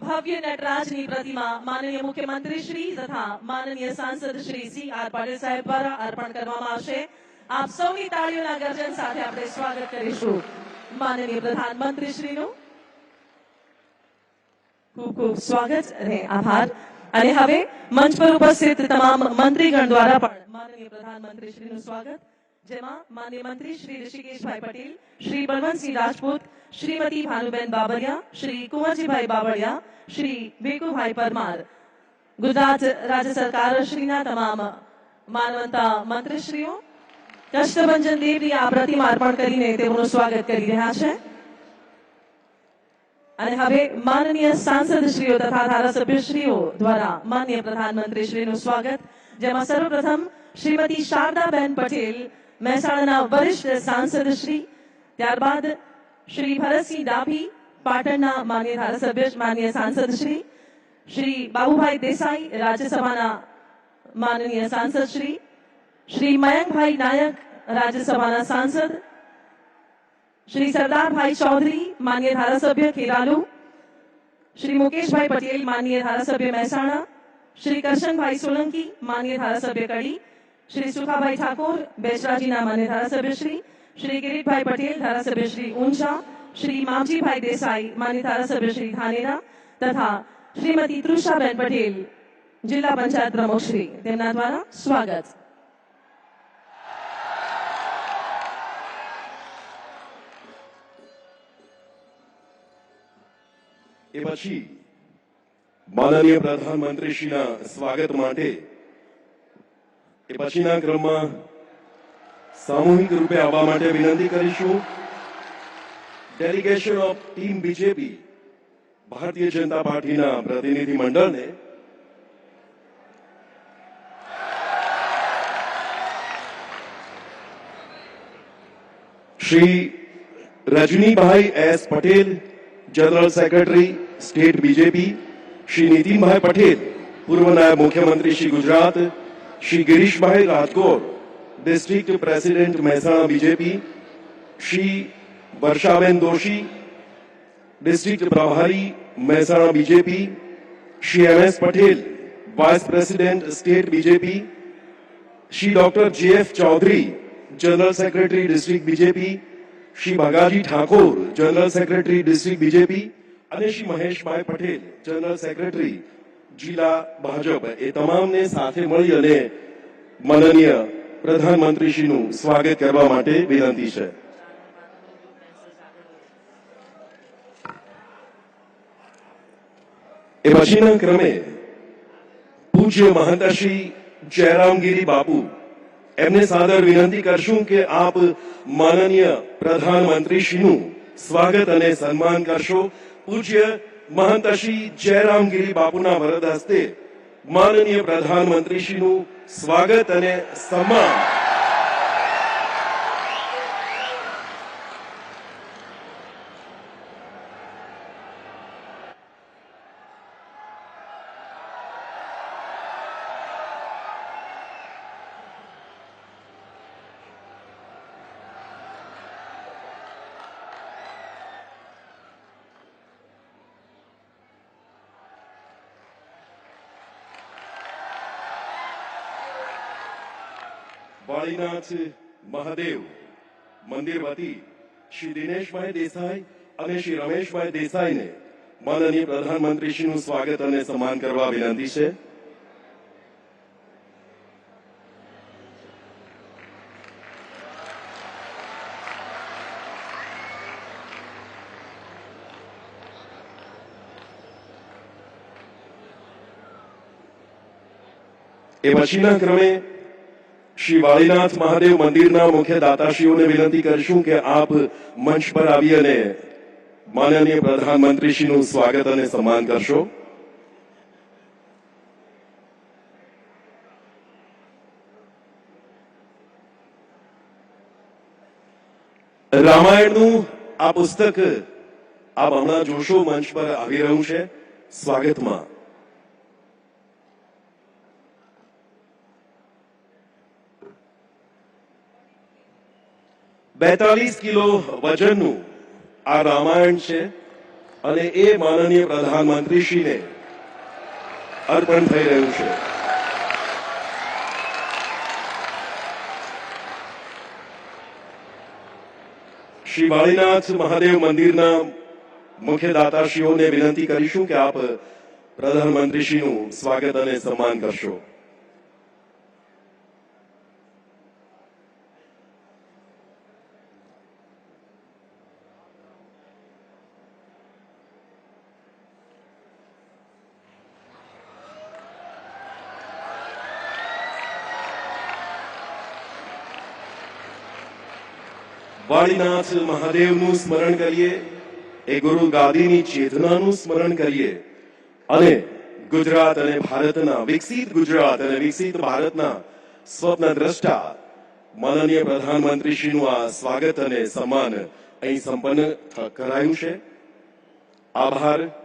ભવ્ય નટરાજની પ્રતિમા માનનીય મુખ્યમંત્રી શ્રી તથા માનનીય સાંસદ શ્રી સી આર પાટીલ સાહેબ દ્વારા અર્પણ કરવામાં આવશે. આપ સૌની તાળીઓના ગર્જન સાથે આપણે સ્વાગત કરીશું. માનનીય પ્રધાનમંત્રી શ્રીનું. ખૂબ ખૂબ સ્વાગત અને આભાર. અને હવે મંચ પર ઉપસ્થિત તમામ મંત્રીગણ દ્વારા પણ માનનીય પ્રધાનમંત્રી શ્રીનું સ્વાગત. જેમાં માન્ય મંત્રી શ્રી ઋષિકેશભાઈ પટેલ, શ્રી બળવંતસિંહ રાજપૂત, શ્રીમતી ભાનુબેન બાબરિયા, શ્રી કુંવરજીભાઈ બાબરિયા, શ્રી ભીખુભાઈ પરમાર. ગુજરાત રાજ્ય સરકાર શ્રીના તમામ માનવતા મંત્રીશ્રીઓ, કષ્ટભંજન દેવની આ પ્રતિમા અર્પણ કરીને તેમનું સ્વાગત કરી રહ્યા છે. અને હવે માનનીય સાંસદ શ્રીઓ તથા ધારાસભ્યશ્રીઓ દ્વારા માન્ય પ્રધાનમંત્રી સ્વાગત, જેમાં સર્વપ્રથમ શ્રીમતી શારદાબેન પટેલ મહેસાણાના વરિષ્ઠ સાંસદ શ્રી ત્યારબાદ શ્રી ભરતસિંહ ડાભી પાટણના માન્ય ધારાસભ્ય માન્ય સાંસદ શ્રી શ્રી બાબુભાઈ દેસાઈ રાજ્યસભાના માનનીય સાંસદ શ્રી શ્રી મયંકભાઈ નાયક રાજ્યસભાના સાંસદ શ્રી સરદારભાઈ ચૌધરી માન્ય ધારાસભ્ય ખેરાલુ શ્રી મુકેશભાઈ પટેલ માન્ય ધારાસભ્ય મહેસાણા શ્રી કરશનભાઈ સોલંકી માન્ય ધારાસભ્ય કડી શ્રી સુખાભાઈ ઠાકોર બેચરાજીના માન્ય ધારાસભ્યશ્રી શ્રી કિરીટભાઈ પટેલ ધારાસભ્યશ્રી ઊંઝા શ્રી મામજીભાઈ દેસાઈ માન્ય ધારાસભ્યશ્રી ધાનેરા તથા શ્રીમતી તૃષાબેન પટેલ જિલ્લા પંચાયત પ્રમુખશ્રી તેમના દ્વારા સ્વાગત. એ પછી માનનીય પ્રધાનમંત્રીશ્રીના સ્વાગત માટે એ પછીના ક્રમમાં સામૂહિક રૂપે આવવા માટે વિનંતી કરીશું. Delegation of team BJP Bharatiya Janata પાર્ટીના પ્રતિનિધિ મંડળને Shri Rajnibhai S Patel, general secretary state BJP Shri Nitinbhai Patel, પૂર્વ નાયબ મુખ્યમંત્રી Shri Gujarat Shri Girishbhai Rajgor district president Mahesana BJP Shri Varshaben Doshi district પ્રભારી Mahesana BJP Shri M S Patel vice president state BJP Shri doctor J F Chaudhary general secretary district BJP Shri Bhagaji Thakor general secretary district BJP અને Shri Maheshbhai Patel general secretary જિલ્લા ભાજપ એ તમામને સાથે મળી અને માનનીય પ્રધાનમંત્રીશ્રીનું સ્વાગત કરવા માટે વિનંતી છે. એ પછીના ક્રમે પૂજ્ય મહંતશ્રી જયરામગીરી બાપુ, એમને સાદર વિનંતી કરશું કે આપ માનનીય પ્રધાનમંત્રીશ્રીનું સ્વાગત અને સન્માન કરશો. પૂજ્ય મહંતશ્રી જયરામગીરી બાપુના વરદ હસ્તે માનનીય પ્રધાનમંત્રીશ્રીનું સ્વાગત અને સન્માન વાળીનાથ મહાદેવ. મંદિર વતી શ્રી દિનેશભાઈ દેસાઈ અને શ્રી રમેશભાઈ દેસાઈને માનનીય પ્રધાનમંત્રીશ્રીનું સ્વાગત અને સન્માન કરવા વિનંતી છે. એ પછીના ક્રમે શ્રી વાળીનાથ મહાદેવ મંદિરના મુખ્ય દાતાશ્રીઓને વિનંતી કરશું કે આપ મંચ પર આવી અને માનનીય પ્રધાનમંત્રીશ્રીનું સ્વાગત અને સન્માન કરશો. રામાયણનું આ પુસ્તક આપ હમણાં જોશો, મંચ પર આવી રહ્યું છે. સ્વાગતમાં. બેતાલીસ કિલો વજનનું આ રામાયણ છે અને એ માનનીય પ્રધાનમંત્રીશ્રીને અર્પણ થઈ રહ્યું છે. શ્રી વાળીનાથ મહાદેવ મંદિરના મુખ્ય દાતાશ્રીઓને વિનંતી કરીશું કે આપ પ્રધાનમંત્રીશ્રીનું સ્વાગત અને સન્માન કરશો. વાળીનાથ મહાદેવનું સ્મરણ કરીએ, એ ગુરુ ગાદીની ચેતનાનું સ્મરણ કરીએ. અને ગુજરાત અને ભારતના, વિકસિત ગુજરાત અને વિકસિત ભારતના સ્વપ્ન દ્રષ્ટા માનનીય પ્રધાનમંત્રીશ્રીનું આ સ્વાગત અને સન્માન અહીં સંપન્ન કરાયું છે. આભાર.